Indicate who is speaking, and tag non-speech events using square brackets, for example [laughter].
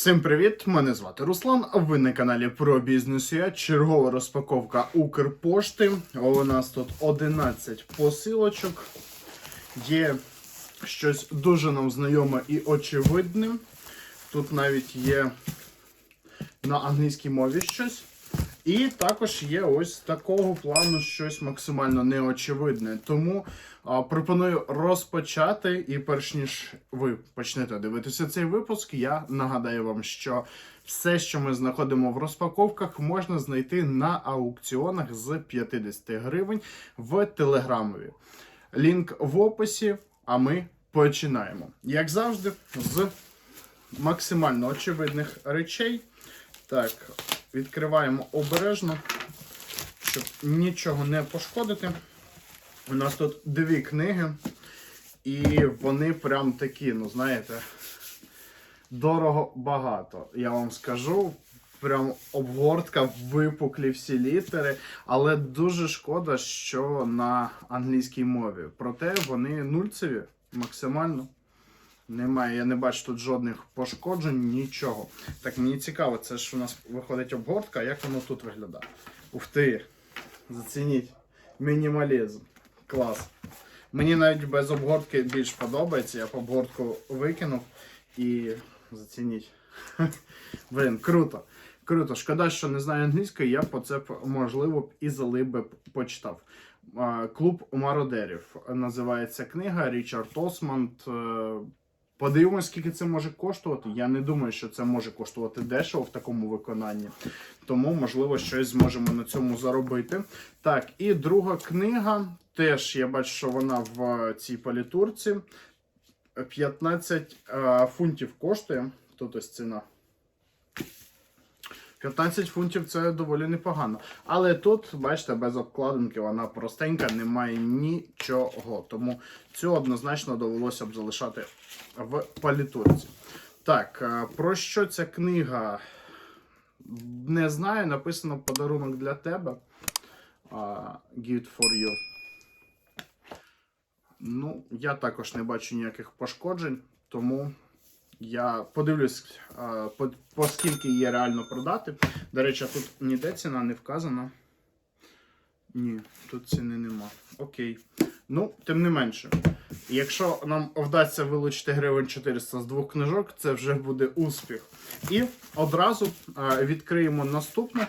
Speaker 1: Всім привіт! Мене звати Руслан. Ви на каналі про бізнес. Я чергова розпаковка Укрпошти. У нас тут 11 посилочок. Є щось дуже нам знайоме і очевидне. Тут навіть є на англійській мові щось. І також є ось такого плану щось максимально неочевидне. Тому а, пропоную розпочати. І перш ніж ви почнете дивитися цей випуск, я нагадаю вам, що все, що ми знаходимо в розпаковках, можна знайти на аукціонах з 50 гривень в Телеграмові. Лінк в описі, а ми починаємо. Як завжди, з максимально очевидних речей. Так, відкриваємо обережно, щоб нічого не пошкодити. У нас тут дві книги, і вони прям такі, ну знаєте, дорого багато. Я вам скажу. Прям обгортка, випуклі всі літери, але дуже шкода, що на англійській мові. Проте вони нульцеві максимально. Немає, я не бачу тут жодних пошкоджень, нічого. Так, мені цікаво, це ж у нас виходить обгортка, як воно тут виглядає? Ух ти! Зацініть. Мінімалізм. Клас. Мені навіть без обгортки більш подобається. Я б обгортку викинув і зацініть. [laughs] Блін, круто. Круто. Шкода, що не знаю англійської, я по це б, можливо б і залив би почитав. Клуб мародерів називається книга Річард Осмонд. Е, Подивимось, скільки це може коштувати. Я не думаю, що це може коштувати дешево в такому виконанні. Тому, можливо, щось зможемо на цьому заробити. Так, і друга книга. Теж я бачу, що вона в цій палітурці. 15 е, фунтів коштує. Тут ось ціна. 15 фунтів це доволі непогано. Але тут, бачите, без обкладинки вона простенька, немає нічого. Тому цю однозначно довелося б залишати в палітурці. Так, е, про що ця книга? Не знаю. Написано подарунок для тебе. Gift for you. Ну, я також не бачу ніяких пошкоджень, тому я подивлюсь, а, по, по скільки її реально продати. До речі, тут ніде ціна не вказана. Ні, тут ціни нема. Окей. Ну, тим не менше. Якщо нам вдасться вилучити гривень 400 з двох книжок, це вже буде успіх. І одразу а, відкриємо наступну